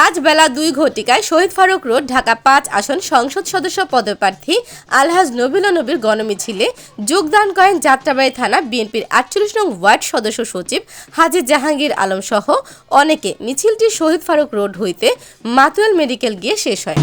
আজ বেলা দুই ঘটিকায় শহীদ ফারুক রোড, ঢাকা পাঁচ আসন সংসদ সদস্য পদপ্রার্থী আলহাজ নবীল নবীর গণমিছিলে যোগদান করেন যাত্রাবাড়ি থানা বিএনপির আটচল্লিশ নং ওয়ার্ড সদস্য সচিব হাজি জাহাঙ্গীর আলম সহ অনেকে। মিছিলটি শহীদ ফারুক রোড হইতে মাতুয়েল মেডিকেল গিয়ে শেষ হয়।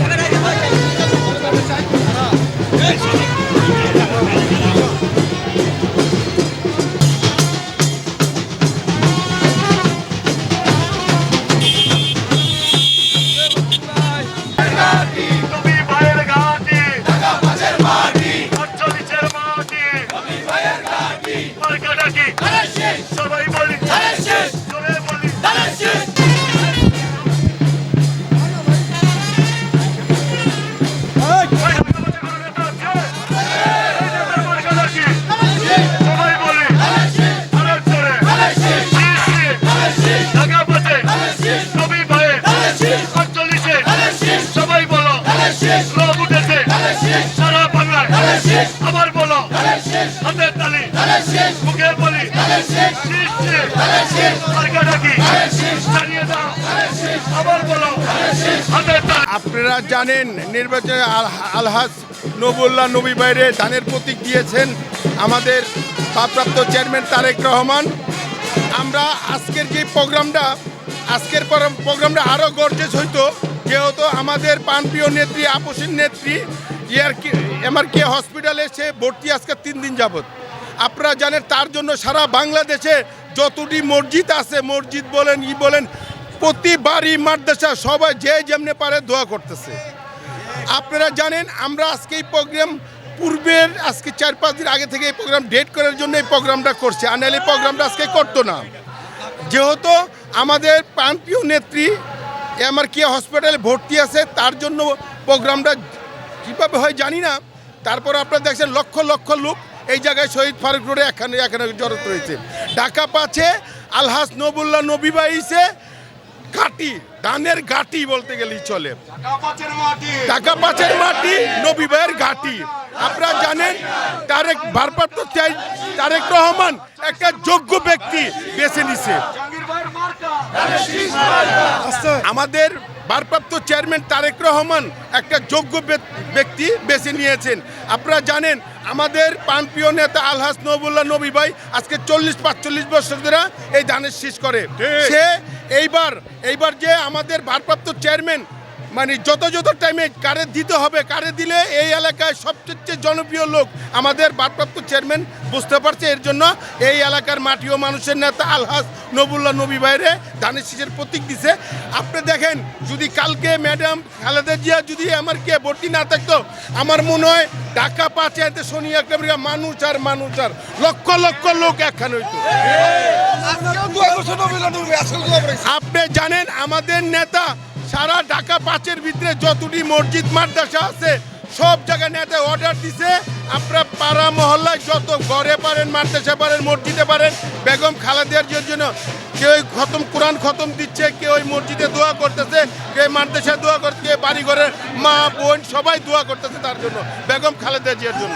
হাতের তালি। মুখে বলি। আপনারা জানেন নির্বাচনে আল- আলহাজ নবুল্লাহ নবী বাইরে ধানের প্রতীক দিয়েছেন আমাদের ভারপ্রাপ্ত চেয়ারম্যান তারেক রহমান। আমরা আজকের যে প্রোগ্রামটা আজকের পর- প্রোগ্রামটা আরও গর্জেস হইতো যেহেতু আমাদের পানপ্রিয় নেত্রী আপসীর নেত্রী ইয়ার কি, এমআর কে হসপিটালে সে ভর্তি আজকে তিন দিন যাবত আপনারা জানেন তার জন্য সারা বাংলাদেশে যতটি মসজিদ আছে, মসজিদ বলেন, ই বলেন, প্রতিবারই মাদ্রাসা সবাই যে যেমনি পারে দোয়া করতেছে। আপনারা জানেন, আমরা আজকে এই প্রোগ্রাম পূর্বের, আজকে চার পাঁচ দিন আগে থেকে এই প্রোগ্রাম ডেট করার জন্য এই প্রোগ্রামটা করছে। আর এই প্রোগ্রামটা আজকে করতো না। যেহেতু আমাদের প্রান্তীয় নেত্রী আমার কি হসপিটালে ভর্তি আছে, তার জন্য প্রোগ্রামটা কীভাবে হয় জানি না। তারপর আপনারা দেখছেন লক্ষ লক্ষ লোক এই জায়গায় শহীদ ফারুক রোডে এখানে এখানে জড়ত রয়েছে। ঢাকা পাচ্ছে আলহাস নবুল্লাহ নবী বাইছে ঘাটি ধানের ঘাটি বলতে গেলেই চলে। টাকা পাঁচের মাটি। নবী ভাইয়ের ঘাটি। আপনারা জানেন তারেক ভারপ্রাপ্ত তারেক রহমান একটা যোগ্য ব্যক্তি বেছে নিছে। আমাদের ভারপ্রাপ্ত চেয়ারম্যান তারেক রহমান একটা যোগ্য ব্যক্তি বেছে নিয়েছেন। আপনারা জানেন আমাদের পানপ্রিয় নেতা আলহাস নবুল্লাহ নবী ভাই আজকে চল্লিশ পাঁচচল্লিশ বছর ধরে এই ধানের শীষ করে। সে এইবার এইবার যে আমাদের ভারপ্রাপ্ত চেয়ারম্যান মানে যত যত টাইমে কারে দিতে হবে কারে দিলে এই এলাকায় সবচেয়ে জনপ্রিয় লোক আমাদের ভারপ্রাপ্ত চেয়ারম্যান বুঝতে পারছে। এর জন্য এই এলাকার মাটি ও মানুষের নেতা আলহাজ নবুল্লাহ নবী বাইরে ধানের শীষের প্রতীক দিছে। আপনি দেখেন যদি কালকে ম্যাডাম খালেদা জিয়া যদি আমার কে ভর্তি না থাকতো আমার মনে হয় ঢাকা পাঁচে এতে শনি একটা মানুষ আর মানুষ আর লক্ষ লক্ষ লোক একখান হইতো। আপনি জানেন আমাদের নেতা সারা ঢাকা পাঁচের ভিতরে যতটি মসজিদ, মাদ্রাসা আছে, সব জায়গায় নেতা অর্ডার দিছে। আপনারা পাড়া মহল্লায় যত ঘরে পারেন, মাদ্রাসা পারেন, মসজিদে পারেন, বেগম খালেদার জিয়ার জন্য কেউ খতম, কোরআন খতম দিচ্ছে কেউ ওই মসজিদে দোয়া করতেছে, কেউ মাদ্রাসায় দোয়া করছে, কেউ বাড়িঘরের মা, বোন সবাই দোয়া করতেছে তার জন্য, বেগম খালেদা জিয়ার জন্য।